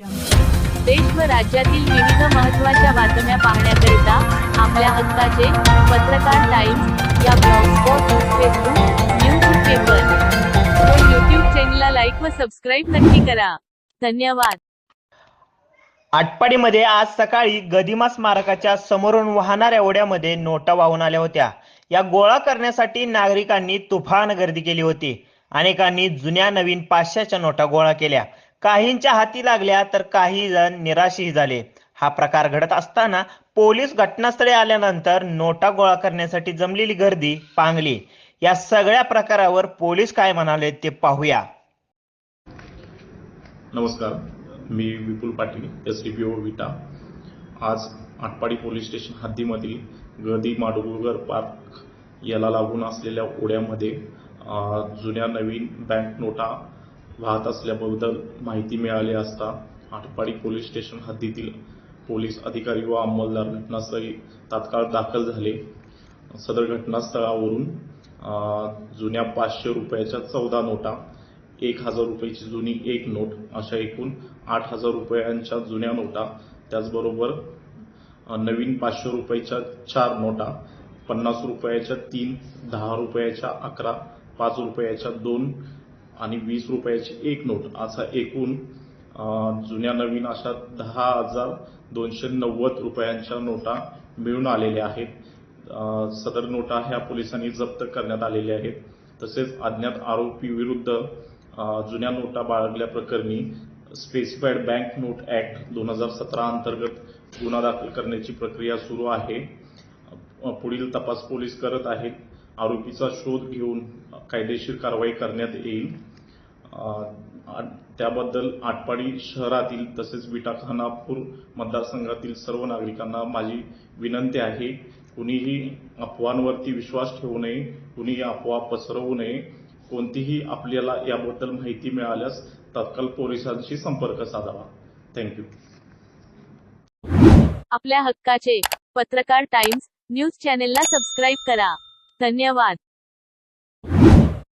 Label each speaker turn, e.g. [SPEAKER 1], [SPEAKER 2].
[SPEAKER 1] देश व राज्यातील विविध महत्त्वाच्या बातम्या पाहण्याकरिता आपल्या हक्काचे पत्रकार टाइम्स या ब्लॉगस्पॉट फेसबुक न्यूज पेपर. व यूट्यूब चॅनलला लाईक व सबस्क्राईब नक्की करा. धन्यवाद.
[SPEAKER 2] आटपाडीमध्ये आज सकाळी गदिमा स्मारकाच्या समोरून वाहणाऱ्या ओढ्यामध्ये नोटा वाहून आल्या होत्या. या गोळा करण्यासाठी नागरिकांनी तुफान गर्दी केली होती. अनेकांनी जुन्या नवीन पाचशेच्या नोटा गोळा केल्या. काहींच्या हाती लागल्या तर काही जण निराशही झाले. हा प्रकार घडत असताना पोलीस घटनास्थळी आल्यानंतर नोटा गोळा करण्यासाठी जमलेली गर्दी पांगली. या सगळ्या प्रकारावर पोलीस काय म्हणाले ते पाहूया.
[SPEAKER 3] नमस्कार मी Vipul Patil S D P O Vita. आज आटपाडी पोलीस स्टेशन हद्दीमधील गर्दी माडगुळकर पार्क याला लागून असलेल्या ओढ्यामध्ये जुन्या नवीन बँक नोटा वाहत असल्याबद्दल माहिती मिळाली असता आटपाडी पोलीस स्टेशन हद्दीतील पोलीस अधिकारी व अंमलदार घटनास्थळी तात्काळ दाखल झाले. सदर घटनास्थळावरून जुन्या पाचशे रुपयाच्या चौदा नोटा एक हजार रुपयाची जुनी एक नोट अशा एकूण आठ हजार रुपयांच्या जुन्या नोटा त्याचबरोबर नवीन पाचशे रुपयाच्या चार नोटा पन्नास रुपयाच्या तीन दहा रुपयाच्या अकरा पाच रुपयाच्या दोन आणि वीस रुपयाची एक नोट असा एकूण जुन्या नवीन अशा दहा हजार दोनशे नव्वद रुपयांच्या नोटा मिळून आलेल्या आहेत. सदर नोटा ह्या पोलिसांनी जप्त करण्यात आलेल्या आहेत. तसेच अज्ञात आरोपी विरुद्ध जुन्या नोटा बाळगल्याप्रकरणी स्पेसिफाईड बँक नोट ऍक्ट दोन हजार सतरा अंतर्गत गुन्हा दाखल करण्याची प्रक्रिया सुरू आहे. पुढील तपास पोलीस करत आहेत. आरोपीचा शोध घेऊन कायदेशीर कारवाई करण्यात येईल. त्याबद्दल आटपाडी शहरातील तसेच विटा खानापूर मतदारसंघातील सर्व नागरिकांना माझी विनंती आहे कुणीही अफवांवरती विश्वास ठेवू नये कुणीही अफवा पसरवू नये कोणतीही आपल्याला याबद्दल माहिती मिळाल्यास तत्काळ पोलिसांशी संपर्क साधावा. थँक्यू
[SPEAKER 1] आपल्या हक्काचे पत्रकार टाइम्स न्यूज चॅनेलला सबस्क्राईब करा. धन्यवाद.